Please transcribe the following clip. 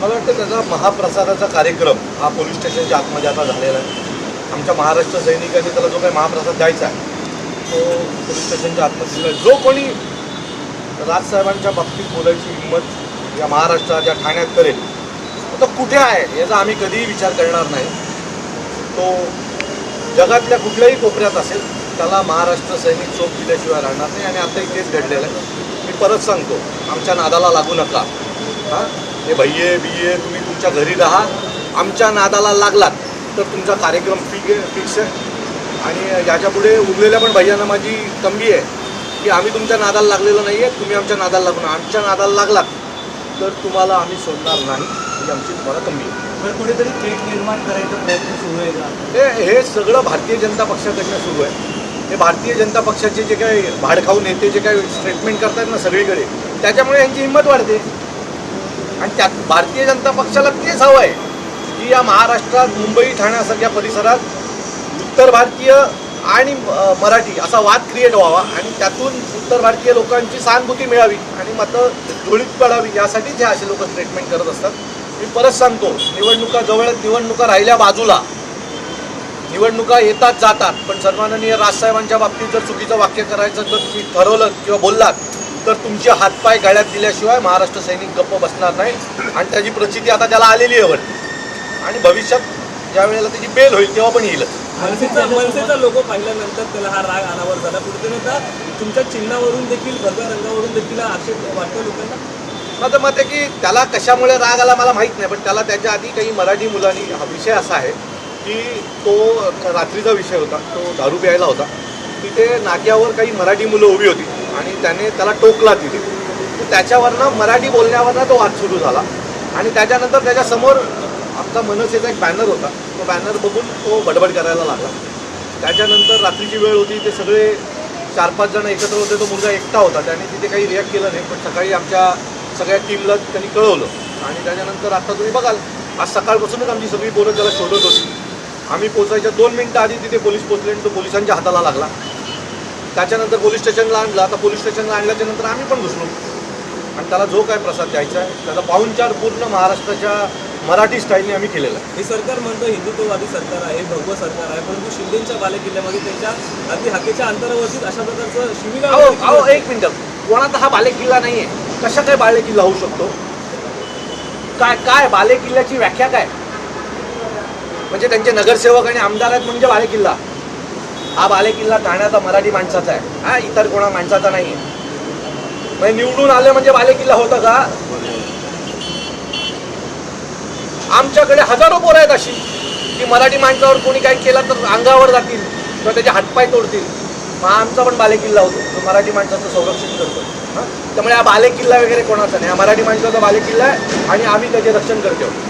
मला वाटतं त्याचा महाप्रसादाचा कार्यक्रम हा पोलीस स्टेशनच्या आतमध्ये आता झालेला आहे. आमच्या महाराष्ट्र सैनिकांनी त्याला जो काही महाप्रसाद द्यायचा आहे तो पोलीस स्टेशनच्या आतमध्ये दिला जो कोणी राजसाहेबांच्या बाबतीत बोलायची हिंमत या महाराष्ट्रात या ठाण्यात करेल तो कुठे आहे याचा आम्ही कधीही विचार करणार नाही. तो जगातल्या कुठल्याही कोपऱ्यात असेल त्याला महाराष्ट्र सैनिक चोप दिल्याशिवाय राहणार नाही आणि आता इथेच घडलेलं आहे. मी परत सांगतो आमच्या नादाला लागू नका. हां? हे भैये बिये तुम्ही तुमच्या घरी राहा. आमच्या नादाला लागलात तर तुमचा कार्यक्रम फिक फिक्स आहे. आणि याच्यापुढे उरलेल्या पण भैयांना माझी तंबी आहे की आम्ही तुमच्या नादाला लागलेलो नाही आहे तुम्ही आमच्या नादाला लागू नका. आमच्या नादाला लागलात तर तुम्हाला आम्ही सोडणार नाही. ही आमची तुम्हाला तंबी आहे. तर कुठेतरी पेट निर्माण करायचा प्रयत्न सुरू आहे हे हे सगळं भारतीय जनता पक्षाकडनं सुरू आहे. हे भारतीय जनता पक्षाचे जे काही भाडखाऊ नेते जे काही स्टेटमेंट करतात ना सगळीकडे त्याच्यामुळे यांची हिंमत वाढते. आणि त्यात भारतीय जनता पक्षाला तेच हवं आहे की या महाराष्ट्रात मुंबई ठाण्यासारख्या परिसरात उत्तर भारतीय आणि मराठी असा वाद क्रिएट व्हावा आणि त्यातून उत्तर भारतीय लोकांची सहानुभूती मिळावी आणि मतं धुळीत पडावी यासाठीच हे असे लोक ट्रीटमेंट करत असतात. मी परत सांगतो निवडणुका जवळ निवडणुका राहिल्या बाजूला. निवडणुका येतात जातात. पण सन्माननीय राजसाहेबांच्या बाबतीत जर चुकीचं वाक्य करायचं जर तुम्ही ठरवलं किंवा बोललात तर तुमचे हातपाय गळ्यात दिल्याशिवाय महाराष्ट्र सैनिक गप्प बसणार नाही. आणि त्याची प्रचिती आता त्याला आलेली आहे वरती. आणि भविष्यात ज्या वेळेला त्याची बेल होईल तेव्हा पण येईलच मनसेचा मनसेचा लोगो पाहिल्यानंतर त्याला हा राग अनावर झाला. आता तुमच्या चिन्हावरून देखील भगव्या रंगावरून देखील आक्षेप वाटतो लोकांना? माझं मत आहे की त्याला कशामुळे राग आला मला माहीत नाही पण त्याला त्याच्या आधी काही मराठी मुलांनी हा विषय असा आहे की तो रात्रीचा विषय होता. तो दारू प्यायला होता. तिथे नाक्यावर काही मराठी मुलं उभी होती. आणि त्याने त्याला टोकला तिथे. तर त्याच्यावरनं मराठी बोलण्यावरनं तो वाद सुरू झाला. आणि त्याच्यानंतर त्याच्यासमोर आमचा मनसेचा एक बॅनर होता. तो बॅनर बघून तो बडबड करायला लागला. त्याच्यानंतर रात्रीची वेळ होती. ते सगळे चार पाच जण एकत्र होते. तो मुलगा एकटा होता. त्याने तिथे काही रिॲक्ट केलं नाही. पण सकाळी आमच्या सगळ्या टीमला त्यांनी कळवलं. आणि त्याच्यानंतर आता तुम्ही बघाल आज सकाळपासूनच आमची सगळी पोरं त्याला शोधत होती. आम्ही पोचायच्या दोन मिनटं आधी तिथे पोलीस पोचले आणि तो पोलिसांच्या हाताला लागला. त्याच्यानंतर पोलीस स्टेशनला आणला आता पोलीस स्टेशनला आणल्याच्या नंतर आम्ही पण घुसलो. आणि त्याला जो काय प्रसाद द्यायचा आहे त्याचा पाहुणचार पूर्ण महाराष्ट्राच्या मराठी स्टाईलने आम्ही केलेला आहे. हे सरकार म्हणतं हिंदुत्ववादी सरकार आहे भगवं सरकार आहे परंतु शिंदेच्या बालेकिल्ल्यामध्ये त्यांच्या अगदी हक्केच्या अंतरावरतीच अशा प्रकारचं अहो अहो एक मिनिट. कोणाचा हा बालेकिल्ला नाही आहे कशा काय बालेकिल्ला होऊ शकतो? काय काय बालेकिल्ल्याची व्याख्या काय? म्हणजे त्यांचे नगरसेवक आणि आमदार आहेत म्हणजे बालेकिल्ला. हा बालेकिल्ला ठाण्याचा मराठी माणसाचा आहे. हा इतर कोणा माणसाचा नाही. आहे म्हणजे निवडून आले म्हणजे बालेकिल्ला होतं का? आमच्याकडे हजारो पोरं आहेत अशी. की मराठी माणसावर कोणी काही केलं तर अंगावर जातील किंवा त्याचे हातपाय तोडतील. मग आमचा पण बालेकिल्ला होतो. तो मराठी माणसाचं संरक्षण करतो. हां? त्यामुळे हा बालेकिल्ला वगैरे कोणाचा नाही. हा मराठी माणसाचा बालेकिल्ला आहे आणि आम्ही त्याचे रक्षण करतो.